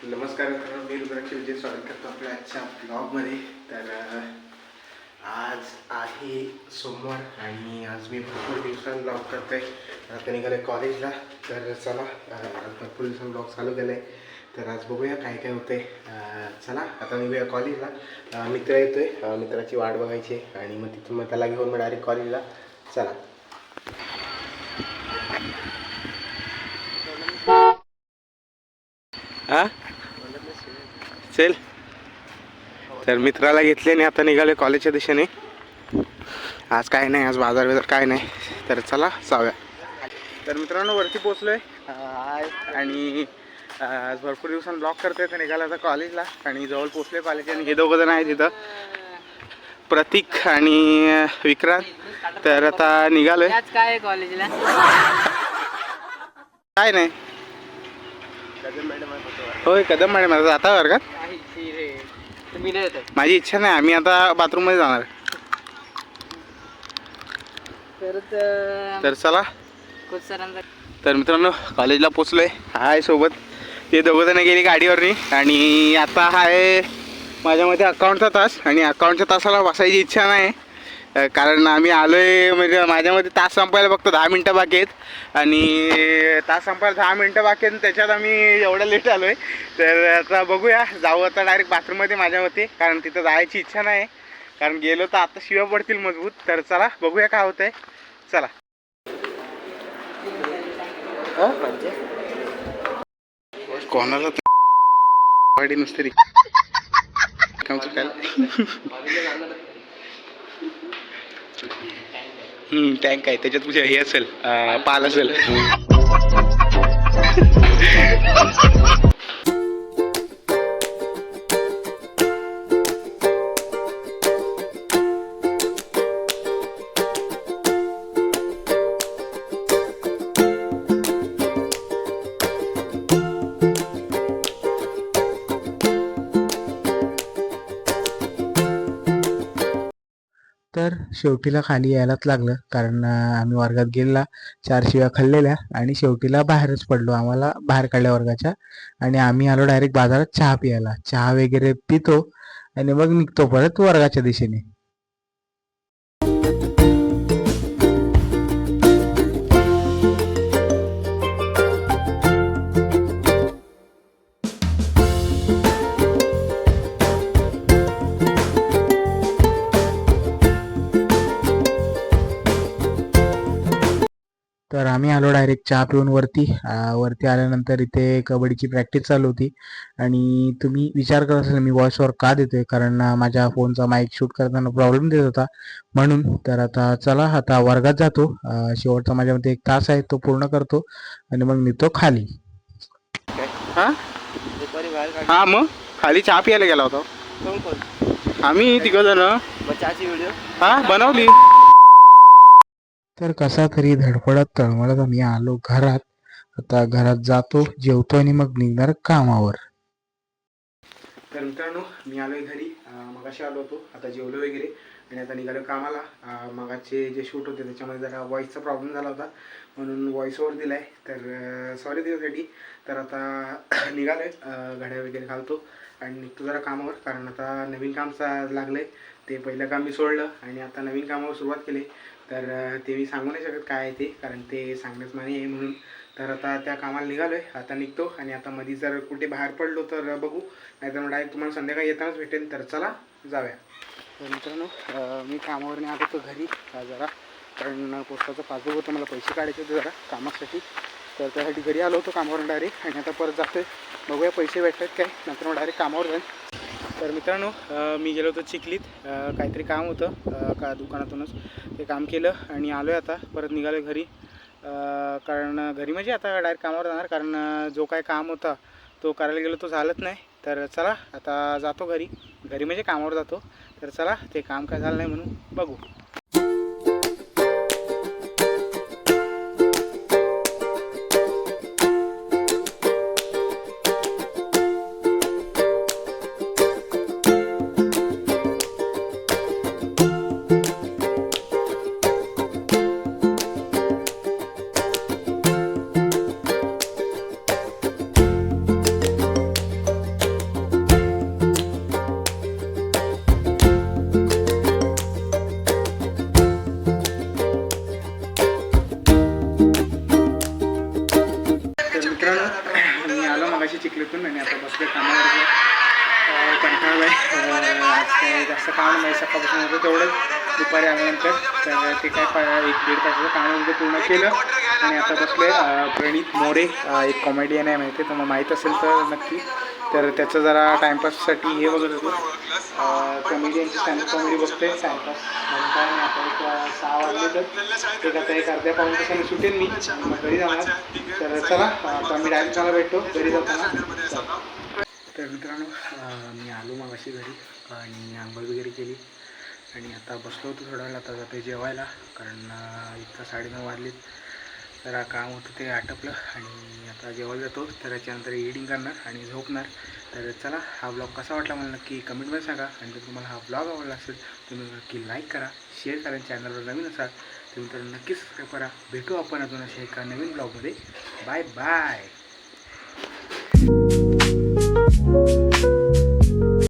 नमस्कार मित्रांनो मी रुद्राक्ष विजय स्वागत करतो आपल्या आजच्या ब्लॉगमध्ये तर आज आहे सोमवार आणि आज मी भरपूर दिवसांनी ब्लॉग करतो आहे आता निघालो कॉलेजला तर चला आज भरपूर दिवसांत ब्लॉग चालू केला आहे तर आज बघूया काय काय होतं आहे चला आता निघूया कॉलेजला मित्र येतो आहे मित्राची वाट बघायची आहे आणि मग तिथून मग त्याला घेऊन मग डायरेक्ट कॉलेजला चला हा चल तर मित्राला घेतले आणि आता निघाले कॉलेजच्या दिशेने. आज काय नाही आज बाजार बिजार काय नाही. तर चला जाऊया. तर मित्रांनो वरती पोचलो आहे आणि आज भरपूर दिवसांनी ब्लॉक करतोय तर निघाला आता कॉलेजला. आणि जवळ पोचले कॉलेज आणि हे दोघं जण आहेत तिथं प्रतीक आणि विक्रांत. तर आता निघालोय. आज काय कॉलेजला? काय नाही. होय कदम मॅडम आता जाता वर्गात तुम्ही नाही येत? माझी इच्छा नाही. आम्ही आता बाथरूममध्ये जाणार. परत तर चला. कोच सरांचा तर मित्रांनो कॉलेजला पोचलो आहे हाय सोबत. ते दोघं जण गेली गाडीवरनी. आणि आता हा आहे माझ्यामध्ये अकाउंटचा तास. आणि अकाउंटच्या तासाला बसायची इच्छा नाही कारण आम्ही आलो आहे म्हणजे माझ्यामध्ये तास संपायला फक्त दहा मिनटं बाकी आहेत. आणि तास संपायला दहा मिनटं बाकी आहेत त्याच्यात आम्ही एवढं लेट आलो आहे तर आता बघूया जाऊ आता डायरेक्ट बाथरूममध्ये माझ्या मते कारण तिथं जायची इच्छा नाही कारण गेलो तर आता शिव्या पडतील मजबूत. तर चला बघूया काय होतं आहे चला कोणाला तर वाडी नुसते टँक आहे. त्याच्यात तुझ्या हे असेल पाल असेल. शेवटीला खाली यायलाच लागलं. कारण आम्ही वर्गात गेलेला चार शिव्या खाल्लेल्या आणि शेवटीला बाहेरच पडलो. आम्हाला बाहेर काढल्या वर्गाच्या. आणि आम्ही आलो डायरेक्ट बाजारात चहा प्यायला. चहा वगैरे पितो आणि मग निघतो परत वर्गाच्या दिशेने. तर आम्ही आलो डायरेक्ट चहा पिऊन वरती. वरती आल्यानंतर इथे कबड्डीची प्रॅक्टिस चालू होती. आणि तुम्ही विचार करत असाल मी व्हॉइसवर का देतोय? कारण माझ्या फोनचा माईक शूट करताना प्रॉब्लेम देत होता. म्हणून तर आता चला आता वर्गात जातो. शेवटचा माझ्यामध्ये एक तास आहे तो पूर्ण करतो. आणि मग निघतो खाली. हा? हा मग? खाली चहा प्यायला गेला होता. आम्ही तिघ जण. मग चहाची व्हिडिओ हा बनवली. तर कसा तरी धडपडत तळमळत आम्ही आलो घरात. आता घरात जातो जेवतो आणि मग निघणार कामावर. तर मित्रांनो मी आलोय घरी. मगाशी आलो होतो. आता जेवलो वगैरे. आणि आता निघालो कामाला. मगाचे जे शूट होते त्याच्यामध्ये जरा व्हॉईसचा प्रॉब्लेम झाला होता. म्हणून व्हॉइस ओवर दिलाय. तर सॉरी त्याच्यासाठी. तर आता निघालोय. अं, घड्या वगैरे घालतो आणि निघतो जरा कामावर. कारण आता नवीन काम चा- लागलंय. ते पहिलं काम मी सोडलं आणि आता नवीन कामावर सुरुवात केली. तर ते मी सांगू नाही शकत काय आहे ते कारण ते सांगण्याच माने आहे म्हणून. तर आता त्या कामाला निघालोय आता निघतो आणि आता मध्ये जर कुठे बाहेर पडलो तर बघू. नाहीतर मग डायरेक्ट तुम्हाला संध्याकाळी येतानाच भेटेल तर चला जाऊया. तर मित्रांनो मी कामावर नाही आलो होतो घरी जरा. कारण पोस्टाचं पासबुक होतं मला पैसे काढायचे होते जरा कामासाठी. तर त्यासाठी घरी आलो होतो कामावरून डायरेक्ट आणि आता परत जातोय. बघूया पैसे भेटतात काय नंतर मग डायरेक्ट कामावर जाईन. तर मित्रांनो मी गेलो होतो चिखलीत. काहीतरी काम होतं का दुकानातूनच. ते काम केलं आणि आलो आहे आता. परत निघालो घरी. कारण घरी म्हणजे आता डायरेक्ट कामावर जाणार. कारण जो काय काम होता तो करायला गेलो तो झालंच नाही. तर चला आता जातो घरी. घरी म्हणजे कामावर जातो. तर चला ते काम काय झालं नाही म्हणून बघू. जास्त काम नाही सकाळपासून होतं तेवढंच. दुपारी आल्यानंतर तर ते काय पा एक दीड तासाचं काम होतं पूर्ण केलं. आणि आता बसले प्रणित मोरे एक कॉमेडियन आहे माहिती आहे तुम्हाला माहीत असेल तर नक्की. तर त्याचं जरा टाईमपाससाठी हे बघत होतो. कॉमेडियनची स्टँडअप कॉमेडी बघते टाईमपास म्हणून काय नाही आता एक सहा वाजले तर एक आता एक अर्ध्या पाऊन तासाने सुटेल मी. मग घरी जाणार. तर चला आता मी डायरेक्ट चांगला भेटतो. घरी जाताना. तर मित्रांनो मी आलो मग अशी घरी. आणि आंघोळ वगैरे केली. आणि आता बसलो होतो थोडा वेळ आता जाते जेवायला. कारण इतका इथं साडेनऊ वाजलीत. जरा काम होतं ते आटपलं आणि आता जेवायला जातो. तर त्याच्यानंतर एडिटिंग करणार आणि झोपणार. तर चला हा ब्लॉग कसा वाटला मला नक्की कमेंटमध्ये सांगा. आणि जर तुम्हाला हा ब्लॉग आवडला असेल तुम्ही नक्की लाईक करा शेअर करा चॅनलवर नवीन असाल तुम्ही तर नक्की सबस्क्राईब करा. भेटू आपण अजून अशा एका नवीन ब्लॉगमध्ये बाय बाय